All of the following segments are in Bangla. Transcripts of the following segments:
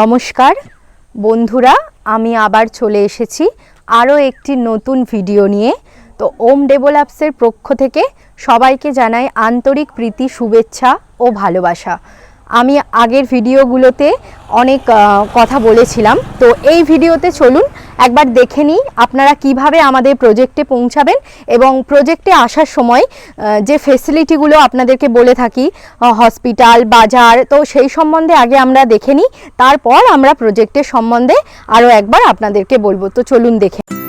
নমস্কার। বন্ধুরা, আমি আবার চলে এসেছি আরও একটি নতুন ভিডিও নিয়ে। তো ওম ডেভেলপসের পক্ষ থেকে সবাইকে জানাই আন্তরিক প্রীতি, শুভেচ্ছা ও ভালোবাসা। আমি আগের ভিডিওগুলোতে অনেক কথা বলেছিলাম। তো এই ভিডিওতে চলুন একবার দেখে নিই আপনারা কীভাবে আমাদের প্রজেক্টে পৌঁছাবেন এবং প্রজেক্টে আসার সময় যে ফেসিলিটিগুলো আপনাদেরকে বলে থাকি হসপিটাল বাজার, তো সেই সম্বন্ধে আগে আমরা দেখে নিই, তারপর আমরা প্রজেক্টের সম্বন্ধে আরও একবার আপনাদেরকে বলব। তো চলুন দেখে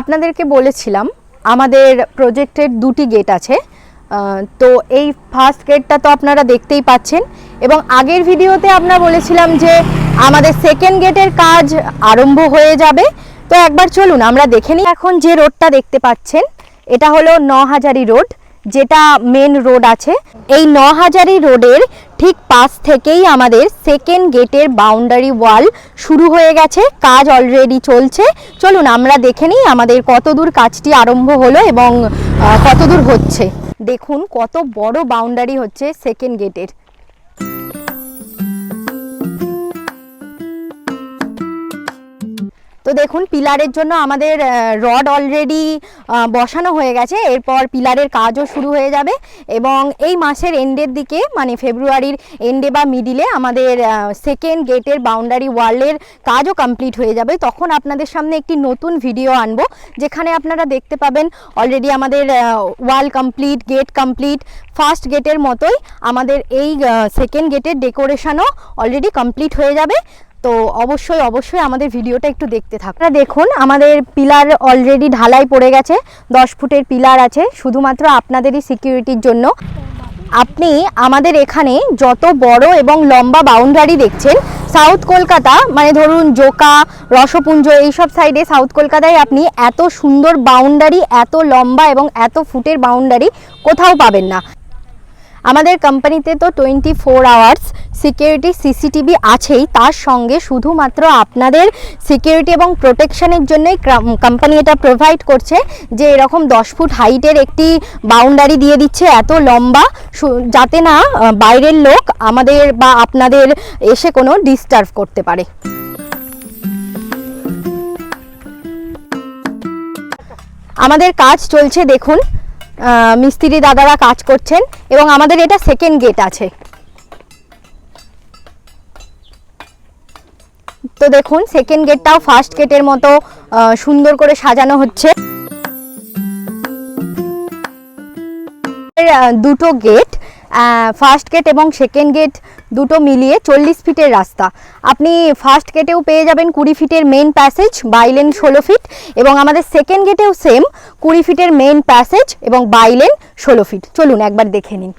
আপনাদেরকে বলেছিলাম, আমাদের প্রজেক্টের দুটি গেট আছে। তো এই ফার্স্ট গেটটা তো আপনারা দেখতেই পাচ্ছেন এবং আগের ভিডিওতে আমরা বলেছিলাম যে আমাদের সেকেন্ড গেটের কাজ আরম্ভ হয়ে যাবে। তো একবার চলুন, আমরা দেখে নিই এখন যে রোডটা দেখতে পাচ্ছেন। এটা হলো ন হাজারি রোড যেটা মেন রোড আছে। এই ন হাজারি রোডের ঠিক পাশ থেকেই আমাদের সেকেন্ড গেটের বাউন্ডারি ওয়াল শুরু হয়ে গেছে। কাজ অলরেডি চলছে। চলুন আমরা দেখে নিই আমাদের কতদূর কাজটি আরম্ভ হলো এবং কতদূর হচ্ছে। দেখুন কত বড় বাউন্ডারি হচ্ছে সেকেন্ড গেটের তো দেখুন, পিলারের জন্য আমাদের রড অলরেডি বসানো হয়ে গেছে। এরপর পিলারের কাজও শুরু হয়ে যাবে এবং এই মাসের এন্ডের দিকে মানে ফেব্রুয়ারির এন্ডে বা মিডিলে আমাদের সেকেন্ড গেটের বাউন্ডারি ওয়ালের কাজও কমপ্লিট হয়ে যাবে। তখন আপনাদের সামনে একটি নতুন ভিডিও আনব, যেখানে আপনারা দেখতে পাবেন অলরেডি আমাদের wall complete gate complete first গেটের মতোই আমাদের এই সেকেন্ড গেটের ডেকোরেশনও অলরেডি কমপ্লিট হয়ে যাবে। তো অবশ্যই অবশ্যই আমাদের ভিডিওটা একটু দেখতে থাকুন। দেখুন, আমাদের পিলার অলরেডি ঢালাই পড়ে গেছে। দশ ফুটের পিলার আছে, শুধুমাত্র আপনাদেরই সিকিউরিটির জন্য। আপনি আমাদের এখানে যত বড় এবং লম্বা বাউন্ডারি দেখছেন সাউথ কলকাতা মানে ধরুন জোকা রসপুঞ্জ এইসব সাইডে সাউথ কলকাতায় আপনি এত সুন্দর বাউন্ডারি এত লম্বা এবং এত ফুটের বাউন্ডারি কোথাও পাবেন না। আমাদের কোম্পানিতে তো twenty four hours security CCTV আছেই, তার সঙ্গে শুধুমাত্র আপনাদের সিকিউরিটি এবং প্রোটেকশনের জন্যই কোম্পানি এটা প্রোভাইড করছে যে এরকম দশ ফুট হাইটের একটি বাউন্ডারি দিয়ে দিচ্ছে, এত লম্বা যাতে না বাইরের লোক আমাদের বা আপনাদের এসে কোনো ডিস্টার্ব করতে পারে। আমাদের কাজ চলছে, দেখুন মিস্ত্রি দাদারা কাজ করছেন এবং আমাদের এটা সেকেন্ড গেট আছে। তো দেখুন সেকেন্ড গেটটাও ফার্স্ট গেটের মতো সুন্দর করে সাজানো হচ্ছে। দুটো গেট ফার্স্ট গেট এবং সেকেন্ড গেট দুটো মিলিয়ে চল্লিশ ফিটের রাস্তা। আপনি ফার্স্ট গেটেও পেয়ে যাবেন কুড়ি ফিটের মেন প্যাসেজ বাইলেন ষোলো ফিট এবং আমাদের সেকেন্ড গেটেও সেম কুড়ি ফিটের মেন প্যাসেজ এবং বাইলেন ষোলো ফিট চলুন একবার দেখে নিন।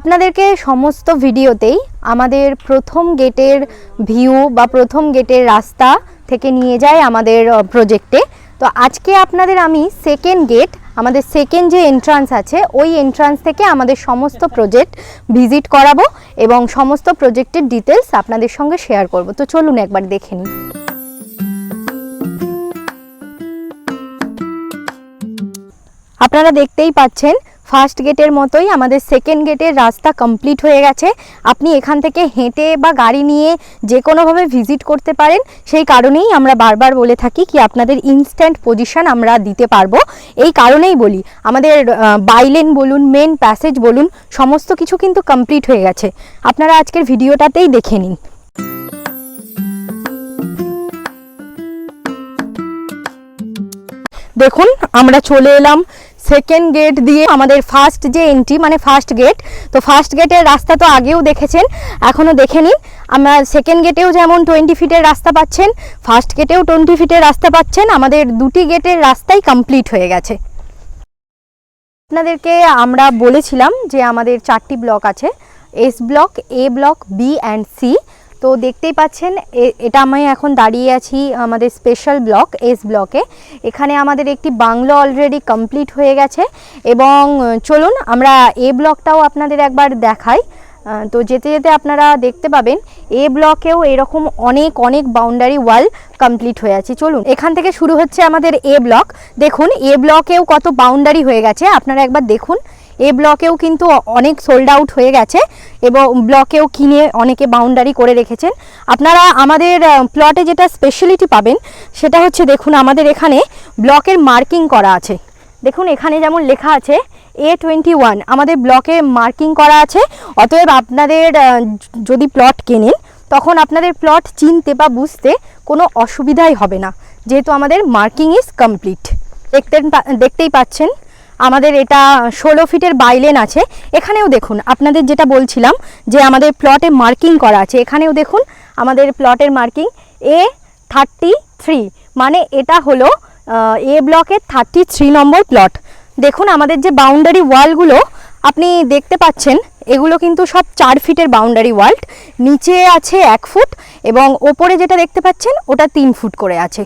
আপনাদেরকে সমস্ত ভিডিওতেই আমাদের প্রথম গেটের ভিউ বা প্রথম গেটের রাস্তা থেকে নিয়ে যায় আমাদের প্রজেক্টে তো আজকে আপনাদের আমি সেকেন্ড গেট আমাদের সেকেন্ড যে এন্ট্রান্স আছে, ওই এন্ট্রান্স থেকে আমাদের সমস্ত প্রজেক্ট ভিজিট করাবো এবং সমস্ত প্রজেক্টের ডিটেলস আপনাদের সঙ্গে শেয়ার করব। তো চলুন একবার দেখে নিন আপনারা দেখতেই পাচ্ছেন ফার্স্ট গেটের মতোই আমাদের সেকেন্ড গেটের রাস্তা কমপ্লিট হয়ে গেছে। আপনি এখান থেকে হেঁটে বা গাড়ি নিয়ে যে কোনোভাবে ভিজিট করতে পারেন, সেই কারণেই আমরা বারবার বলে থাকি কি আপনাদের ইনস্ট্যান্ট পজিশন আমরা দিতে পারব। এই কারণেই বলি, আমাদের বাইলেন বলুন মেন প্যাসেজ বলুন, সমস্ত কিছু কিন্তু কমপ্লিট হয়ে গেছে। আপনারা আজকের ভিডিওটাতেই দেখে নিন। দেখুন, আমরা চলে এলাম সেকেন্ড গেট দিয়ে আমাদের ফার্স্ট যে এন্ট্রি মানে ফার্স্ট গেট তো ফার্স্ট গেটের রাস্তা তো আগেও দেখেছেন এখনও দেখে নিন আমরা সেকেন্ড গেটেও যেমন টোয়েন্টি ফিটের রাস্তা পাচ্ছেন ফার্স্ট গেটেও টোয়েন্টি ফিটের রাস্তা পাচ্ছেন, আমাদের দুটি গেটের রাস্তাই কমপ্লিট হয়ে গেছে। আপনাদেরকে আমরা বলেছিলাম যে আমাদের চারটি ব্লক আছে S block A block B and C তো দেখতেই পাচ্ছেন এটা আমি এখন দাঁড়িয়ে আছি আমাদের স্পেশাল ব্লক এস ব্লকে এখানে আমাদের একটি বাংলো অলরেডি কমপ্লিট হয়ে গেছে এবং চলুন আমরা এ ব্লকটাও আপনাদের একবার দেখাই। তো যেতে যেতে আপনারা দেখতে পাবেন এ ব্লকেও এরকম অনেক অনেক বাউন্ডারি ওয়াল কমপ্লিট হয়ে আছে। চলুন, এখান থেকে শুরু হচ্ছে আমাদের এ ব্লক দেখুন এ ব্লকেও কত বাউন্ডারি হয়ে গেছে, আপনারা একবার দেখুন। এ ব্লকেও কিন্তু অনেক সোল্ড আউট হয়ে গেছে এবং ব্লকেও কিনে অনেকে বাউন্ডারি করে রেখেছেন। আপনারা আমাদের প্লটে যেটা স্পেশালিটি পাবেন, সেটা হচ্ছে দেখুন আমাদের এখানে ব্লকের মার্কিং করা আছে। দেখুন এখানে যেমন লেখা আছে এ টোয়েন্টি ওয়ান আমাদের ব্লকে মার্কিং করা আছে। অতএব আপনাদের যদি প্লট কেনেন, তখন আপনাদের প্লট চিনতে বা বুঝতে কোনো অসুবিধাই হবে না। যেহেতু আমাদের মার্কিং ইজ কমপ্লিট দেখতে দেখতেই পাচ্ছেন। আমাদের এটা ষোলো ফিটের বাইলেন আছে, এখানেও দেখুন, আপনাদের যেটা বলছিলাম যে আমাদের প্লটে মার্কিং করা আছে, এখানেও দেখুন আমাদের প্লটের মার্কিং এ থার্টি থ্রি মানে এটা হলো এ ব্লকের থার্টি থ্রি নম্বর প্লট দেখুন আমাদের যে বাউন্ডারি ওয়ালগুলো আপনি দেখতে পাচ্ছেন, এগুলো কিন্তু সব চার ফিটের বাউন্ডারি ওয়াল নিচে আছে এক ফুট এবং ওপরে যেটা দেখতে পাচ্ছেন, ওটা তিন ফুট করে আছে।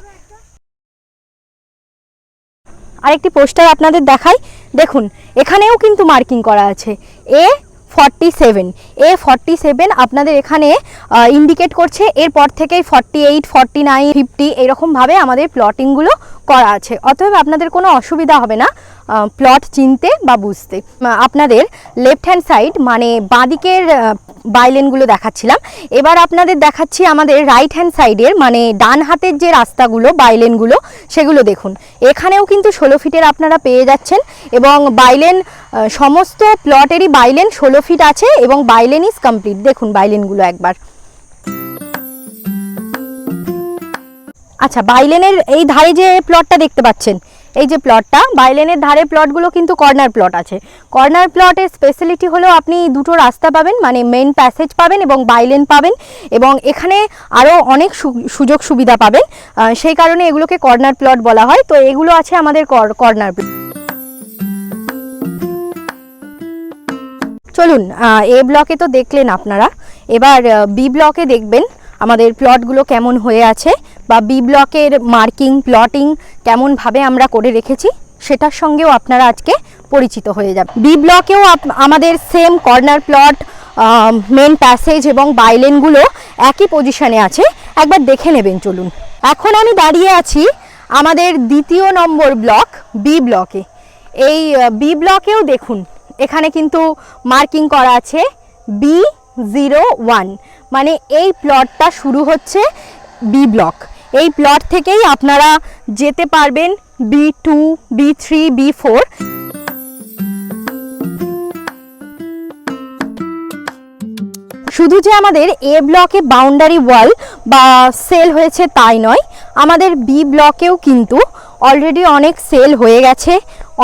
আরেকটি পোস্টার আপনাদের দেখাই। দেখুন, এখানেও কিন্তু মার্কিং করা আছে। A forty seven. A forty seven আপনাদের এখানে ইন্ডিকেট করছে। এরপর থেকে forty eight, forty nine, fifty, এরকমভাবে আমাদের প্লটিংগুলো করা আছে। অতএব আপনাদের কোনো অসুবিধা হবে না প্লট চিনতে বা বুঝতে। আপনাদের লেফট হ্যান্ড সাইড মানে বাঁদিকের বাইলেনগুলো দেখাচ্ছিলাম। এবার আপনাদের দেখাচ্ছি আমাদের রাইট হ্যান্ড সাইডের মানে ডান হাতের যে রাস্তাগুলো বাইলেনগুলো সেগুলো দেখুন। এখানেও কিন্তু ষোলো ফিটের আপনারা পেয়ে যাচ্ছেন এবং বাইলেন সমস্ত প্লটেরই বাইলেন ষোলো ফিট আছে এবং বাইলেন ইজ কমপ্লিট দেখুন বাইলেনগুলো একবার। আচ্ছা বাইলেনের এই ধারে যে প্লটটা দেখতে পাচ্ছেন, এই যে প্লটটা বাইলেনের ধারে প্লটগুলো কিন্তু কর্নার প্লট আছে। কর্নার প্লটের স্পেশালিটি হলো আপনি দুটো রাস্তা পাবেন মানে মেন প্যাসেজ পাবেন এবং বাইলেন পাবেন এবং এখানে আরও অনেক সুযোগ সুবিধা পাবেন। সেই কারণে এগুলোকে কর্নার প্লট বলা হয়। তো এগুলো আছে আমাদের কর্নার প্লট চলুন এ ব্লকে তো দেখলেন আপনারা। এবার বি ব্লকে দেখবেন আমাদের প্লটগুলো কেমন হয়ে আছে। বা বি ব্লকের মার্কিং প্লটিং কেমনভাবে আমরা করে রেখেছি, সেটার সঙ্গেও আপনারা আজকে পরিচিত হয়ে যাবে বি ব্লকেও আমাদের same corner plot main passage এবং বাইলেনগুলো একই পজিশনে আছে। একবার দেখে নেবেন, চলুন। এখন আমি দাঁড়িয়ে আছি আমাদের দ্বিতীয় নম্বর ব্লক বি ব্লকে এই বি ব্লকেও দেখুন, এখানে কিন্তু মার্কিং করা আছে বি জিরো ওয়ান মানে এই প্লটটা শুরু হচ্ছে বি ব্লক এই প্লট থেকেই আপনারা যেতে পারবেন B two B three B four শুধু যে আমাদের এ ব্লকে বাউন্ডারি ওয়াল বা সেল হয়েছে তাই নয়, আমাদের বি ব্লকেও কিন্তু অলরেডি অনেক সেল হয়ে গেছে,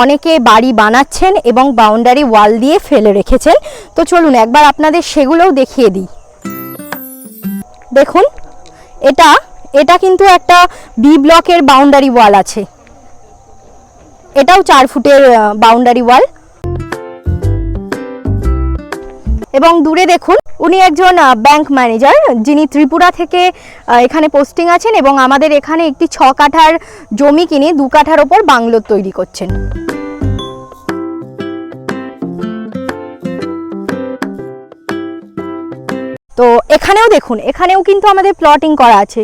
অনেকে বাড়ি বানাচ্ছেন এবং বাউন্ডারি ওয়াল দিয়ে ফেলে রেখেছেন। তো চলুন একবার আপনাদের সেগুলোও দেখিয়ে দিই। দেখুন, এটা এটা কিন্তু একটা বি ব্লকের বাউন্ডারি ওয়াল আছে। এটাও চার ফুটের বাউন্ডারি ওয়াল এবং দূরে দেখুন, উনি একজন ব্যাংক ম্যানেজার যিনি ত্রিপুরা থেকে এখানে পোস্টিং আছেন এবং আমাদের এখানে একটি ছ কাঠার জমি কিনে দু কাঠার ওপর বাংলো তৈরি করছেন। তো এখানেও দেখুন, এখানেও কিন্তু আমাদের প্লটিং করা আছে।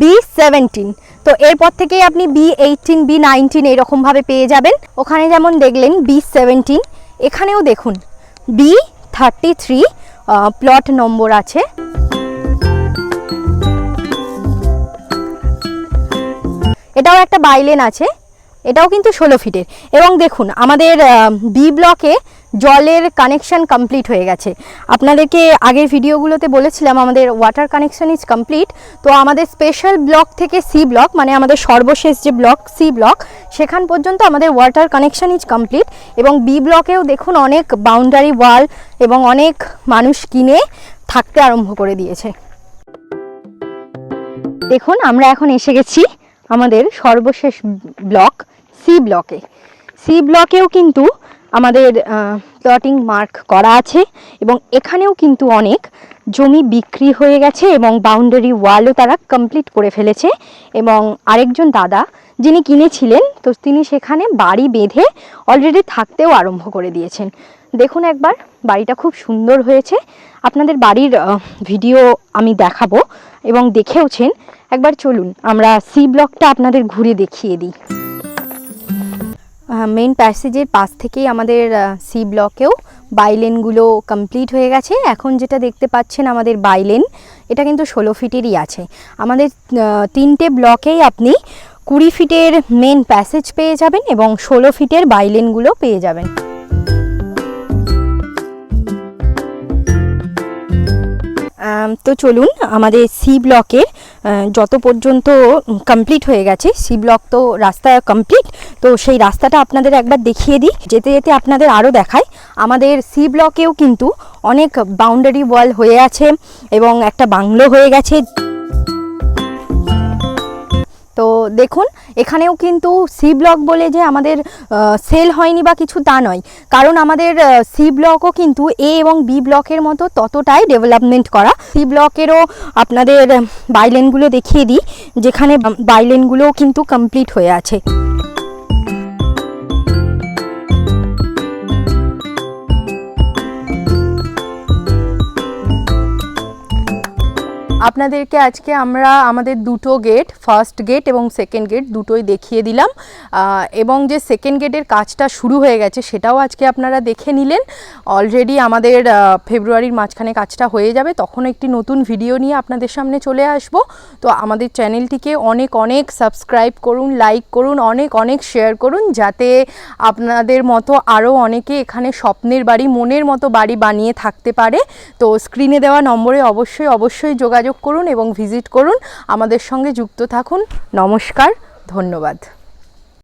বি সেভেন্টিন তো এরপর থেকেই আপনি বি এইটিন বি নাইনটিন এরকমভাবে পেয়ে যাবেন। ওখানে যেমন দেখলেন বি সেভেন্টিন এখানেও দেখুন B thirty three plot number আছে। এটাও একটা বাইলেন আছে, এটাও কিন্তু ষোলো ফিটের এবং দেখুন আমাদের বি ব্লকে জলের কানেকশন কমপ্লিট হয়ে গেছে। আপনাদেরকে আগের ভিডিওগুলোতে বলেছিলাম, আমাদের ওয়াটার কানেকশন ইজ কমপ্লিট তো আমাদের স্পেশাল ব্লক থেকে সি ব্লক মানে আমাদের সর্বশেষ যে ব্লক সি ব্লক সেখান পর্যন্ত আমাদের ওয়াটার কানেকশন ইজ কমপ্লিট এবং বি ব্লকেও দেখুন অনেক বাউন্ডারি ওয়াল এবং অনেক মানুষ কিনে থাকতে আরম্ভ করে দিয়েছে। দেখুন, আমরা এখন এসে গেছি আমাদের সর্বশেষ ব্লক সি ব্লকে সি ব্লকেও কিন্তু আমাদের প্লটিং মার্ক করা আছে এবং এখানেও কিন্তু অনেক জমি বিক্রি হয়ে গেছে এবং বাউন্ডারি ওয়ালও তারা কমপ্লিট করে ফেলেছে এবং আরেকজন দাদা যিনি কিনেছিলেন, তো তিনি সেখানে বাড়ি বেঁধে অলরেডি থাকতেও আরম্ভ করে দিয়েছেন। দেখুন একবার, বাড়িটা খুব সুন্দর হয়েছে। আপনাদের বাড়ির ভিডিও আমি দেখাবো এবং দেখেওছেন। একবার চলুন, আমরা সি ব্লকটা আপনাদের ঘুরে দেখিয়ে দিই। মেন প্যাসেজের পাশ থেকেই আমাদের সি ব্লকেও বাইলেনগুলো কমপ্লিট হয়ে গেছে। এখন যেটা দেখতে পাচ্ছেন আমাদের বাইলেন এটা কিন্তু ষোলো ফিটেরই আছে। আমাদের তিনটে ব্লকেই আপনি কুড়ি ফিটের মেন প্যাসেজ পেয়ে যাবেন এবং ষোলো ফিটের বাইলেনগুলো পেয়ে যাবেন। তো চলুন, আমাদের সি ব্লকের যত পর্যন্ত কমপ্লিট হয়ে গেছে সি ব্লক তো রাস্তা কমপ্লিট তো সেই রাস্তাটা আপনাদের একবার দেখিয়ে দিই। যেতে যেতে আপনাদের আরও দেখায় আমাদের সি ব্লকেও কিন্তু অনেক বাউন্ডারি ওয়াল হয়ে আছে এবং একটা বাংলো হয়ে গেছে। তো দেখুন, এখানেও কিন্তু সি ব্লক বলে যে আমাদের সেল হয়নি বা কিছু তা নয়। কারণ আমাদের সি ব্লকও কিন্তু এ এবং বি ব্লকের মতো ততটাই ডেভেলপমেন্ট করা। সি ব্লকেরও আপনাদের বাইলেনগুলো দেখিয়ে দিই, যেখানে বাইলেনগুলোও কিন্তু কমপ্লিট হয়ে আছে। আপনাদেরকে আজকে আমরা আমাদের দুটো গেট ফার্স্ট গেট এবং সেকেন্ড গেট দুটোই দেখিয়ে দিলাম। এবং যে সেকেন্ড গেটের কাজটা শুরু হয়ে গেছে সেটাও আজকে আপনারা দেখে নিলেন। অলরেডি আমাদের ফেব্রুয়ারির মাঝখানে কাজটা হয়ে যাবে। তখন একটি নতুন ভিডিও নিয়ে আপনাদের সামনে চলে আসব। তো আমাদের চ্যানেলটিকে অনেক অনেক সাবস্ক্রাইব করুন লাইক করুন, অনেক অনেক শেয়ার করুন, যাতে আপনাদের মতো আরও অনেকে এখানে স্বপ্নের বাড়ি, মনের মতো বাড়ি বানিয়ে থাকতে পারে। তো স্ক্রিনে দেওয়া নম্বরে অবশ্যই অবশ্যই যোগাযোগ করুন এবং ভিজিট করুন। আমাদের সঙ্গে যুক্ত থাকুন। নমস্কার ধন্যবাদ।